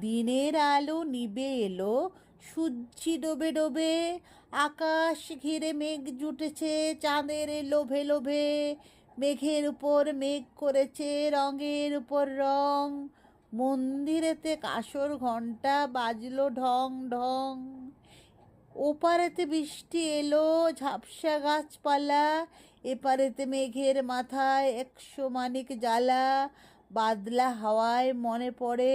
দিনের আলো নিবে এলো, সূর্যি ডোবে ডোবে, আকাশ ঘিরে মেঘ জুটেছে, চাঁদের লোভে লোভে, মেঘের উপর মেঘ করেছে, রঙের উপর রং, মন্দিরেতে কাসর ঘণ্টা বাজলো ঢং ঢং, ওপারেতে বৃষ্টি এলো, ঝাপসা গাছপালা, এপারেতে মেঘের মাথায় একশো মানিক জ্বালা, বাদলা হাওয়ায় মনে পড়ে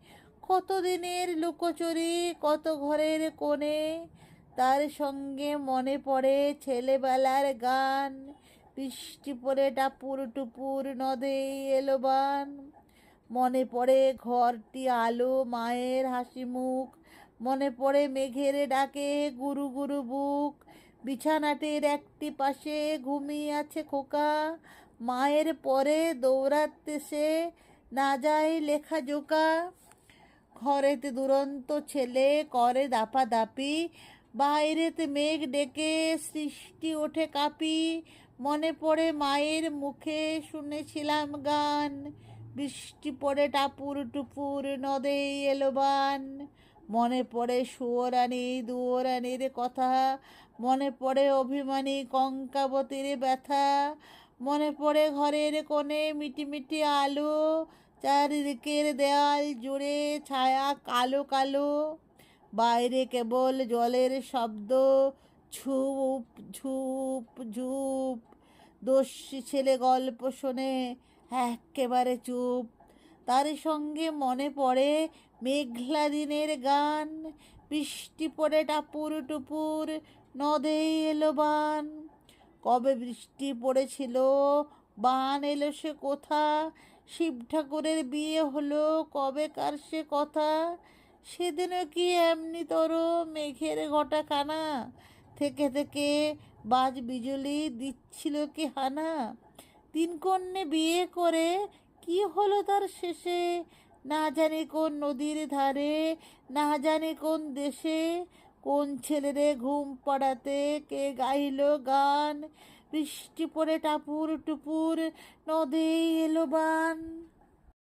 কত দিনের লুকোচুরি, কত ঘরের কোণে? তার সঙ্গে মনে পড়ে ছেলেবেলার গান। বৃষ্টি পড়ে টাপুর টুপুর নদে এলো বান। মনে পড়ে ঘরটি আলো, মায়ের হাসি মুখ। মনে পড়ে মেঘের ডাকে গুরু গুরু বুক। বিছানাটির একটি পাশে ঘুমিয়ে আছে খোকা। মায়ের পরে দৌড়াতে সে না যায় লেখা জোকা। ঘরেতে দুরন্ত ছেলে করে দাপাদাপি, বাইরেতে মেঘ ডেকে সৃষ্টি ওঠে কাপি, মনে পড়ে মায়ের মুখে শুনেছিলাম গান, বৃষ্টি পড়ে টাপুর টুপুর নদে এলো বান, মনে পড়ে সুয়োরানি দুয়োরানির কথা, মনে পড়ে অভিমানী কঙ্কাবতীর ব্যথা, মনে পড়ে ঘরের কোণে মিটিমিটি আলো চারিদিকের দেয়াল জুড়ে ছায়া কালো কালো। বাইরে কেবল জলের শব্দ, ঝুপ ঝুপ ঝুপ। দস্যি ছেলে গল্প শোনে, একেবারে চুপ। তার সঙ্গে মনে পড়ে মেঘলা দিনের গান, বৃষ্টি পড়ে টাপুর টুপুর, নদে এলো বান। কবে বৃষ্টি পড়েছিল বান এলো সে কোথা? শিব ঠাকুরের বিয়ে হলো কবে? কার সে কথা? সেদিনও কি এমনি তোর মেঘের ঘটা কানা? থেকে থেকে বাজ বিজলি দিচ্ছিল কি হানা? তিন কন্যে বিয়ে করে কি হলো তার শেষে? না জানি কোন নদীর ধারে, না জানি কোন দেশে। কোন ছেলেরে ঘুম পাড়াতে কে গাইল গান? বৃষ্টি পড়ে টাপুর টুপুর নদী এলো বান।